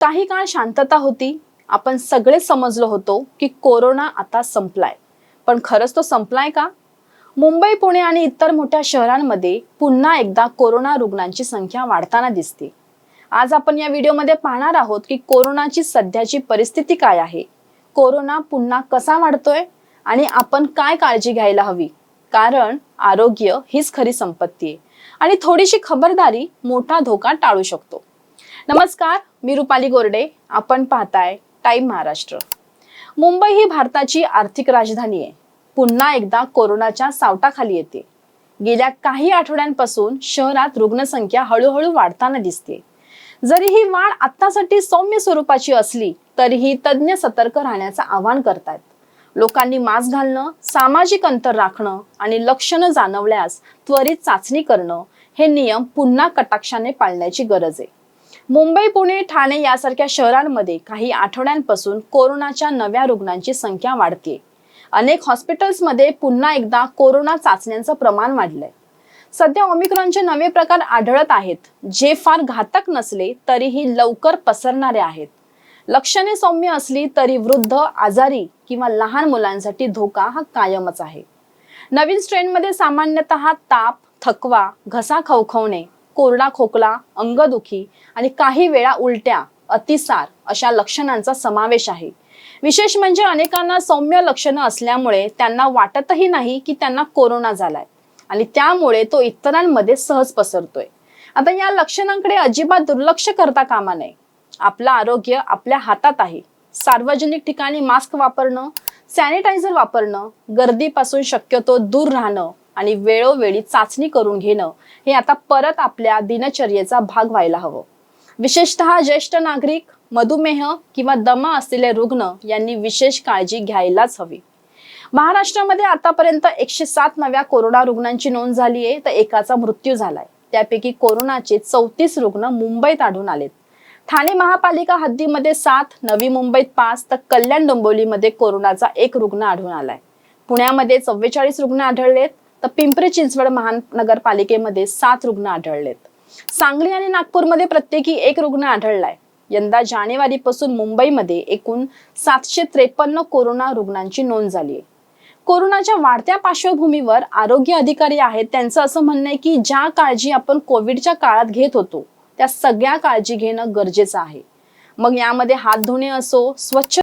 काही काळ शांतता होती. आपण सगळे समजलो होतो की कोरोना आता संपलाय. पण खरंच तो संपलाय का? मुंबई पुणे आणि इतर मोठ्या शहरांमध्ये पुन्हा एकदा कोरोना रुग्णांची संख्या वाढताना दिसते. आज आपण या व्हिडिओमध्ये पाहणार आहोत की कोरोनाची सध्याची परिस्थिती काय आहे. कोरोना पुन्हा कसा वाढतोय आणि आपण काय काळजी घ्यायला हवी? कारण आरोग्य हीच खरी संपत्ती आहे. आणि थोडीशी खबरदारी मोठा धोका टाळू शकतो. नमस्कार मी रुपाली गोरडे. आपण पाहताय टाइम महाराष्ट्र. मुंबई ही भारताची आर्थिक राजधानी आहे. पुन्हा एकदा कोरोनाच्या सावटाखाली येते. गेल्या काही आठवड्यांपासून शहरात रुग्णसंख्या हळूहळू वाढताना दिसते. जरी ही वाढ आत्तासाठी सौम्य स्वरूपाची असली तरीही तज्ज्ञ सतर्क राहण्याचं आवाहन करतायत. लोकांनी मास्क घालणं सामाजिक अंतर राखणं आणि लक्षणं जाणवल्यास त्वरित चाचणी करणं हे नियम पुन्हा कटाक्षाने पाळण्याची गरज आहे. मुंबई पुणे ठाणे यासारख्या शहरांमध्ये काही आठवड्यांपासून कोरोनाच्या नव्या रुग्णांची संख्या वाढते अनेक हॉस्पिटल्समध्ये पुन्हा एकदा कोरोना चाचण्यांचं प्रमाण वाढलंय. सध्या ओमिक्रॉनचे नवे प्रकार आढळत आहेत. जे फार घातक नसले तरीही लवकर पसरणारे आहेत. लक्षणे सौम्य असली तरी वृद्ध आजारी किंवा लहान मुलांसाठी धोका हा कायमच आहे. नवीन स्ट्रेनमध्ये सामान्यतः ताप थकवा घसा खवखवणे कोरडा खोकला अंगदुखी आणि काही वेळा उलट्या अतिसार अशा लक्षणांचा समावेश आहे. विशेष म्हणजे अनेकांना सौम्य लक्षणं असल्यामुळे त्यांना वाटतही नाही की त्यांना कोरोना झालाय आणि त्यामुळे तो इतरांमध्ये सहज पसरतोय. आता या लक्षणांकडे अजिबात दुर्लक्ष करता कामा नये. आपलं आरोग्य आपल्या हातात आहे. सार्वजनिक ठिकाणी मास्क वापरणं सॅनिटायझर वापरणं गर्दीपासून शक्यतो दूर राहणं आणि वेळोवेळी चाचणी करून घेणं हे आता परत आपल्या दिनचर्येचा भाग व्हायला हवं. विशेषतः ज्येष्ठ नागरिक मधुमेह किंवा दमा असलेले रुग्ण यांनी विशेष काळजी घ्यायलाच हवी. महाराष्ट्रामध्ये आतापर्यंत एकशे सात नव्या कोरोना रुग्णांची नोंद झाली आहे तर एकाचा मृत्यू झालाय. त्यापैकी कोरोनाचे चौतीस रुग्ण मुंबईत आढळून आलेत. ठाणे महापालिका हद्दीमध्ये सात नवी मुंबईत पाच तर कल्याण डोंबिवलीमध्ये कोरोनाचा एक रुग्ण आढळून आलाय. पुण्यामध्ये चव्वेचाळीस रुग्ण आढळलेत. तर पिंपरी चिंचवड महानगरपालिकेमध्ये सात रुग्ण आढळलेत. सांगली आणि नागपूरमध्ये प्रत्येकी एक रुग्ण आढळलाय. यंदा जानेवारीपासून मुंबईमध्ये एकूण सातशे त्रेपन्न कोरोना रुग्णांची नोंद झाली आहे. कोरोनाच्या वाढत्या पार्श्वभूमीवर आरोग्य अधिकारी आहेत त्यांचं असं म्हणणं आहे की ज्या काळजी आपण कोविडच्या काळात घेत होतो त्या सगळ्या काळजी घेणं गरजेचं आहे. मग यामध्ये हात धुणे असो स्वच्छ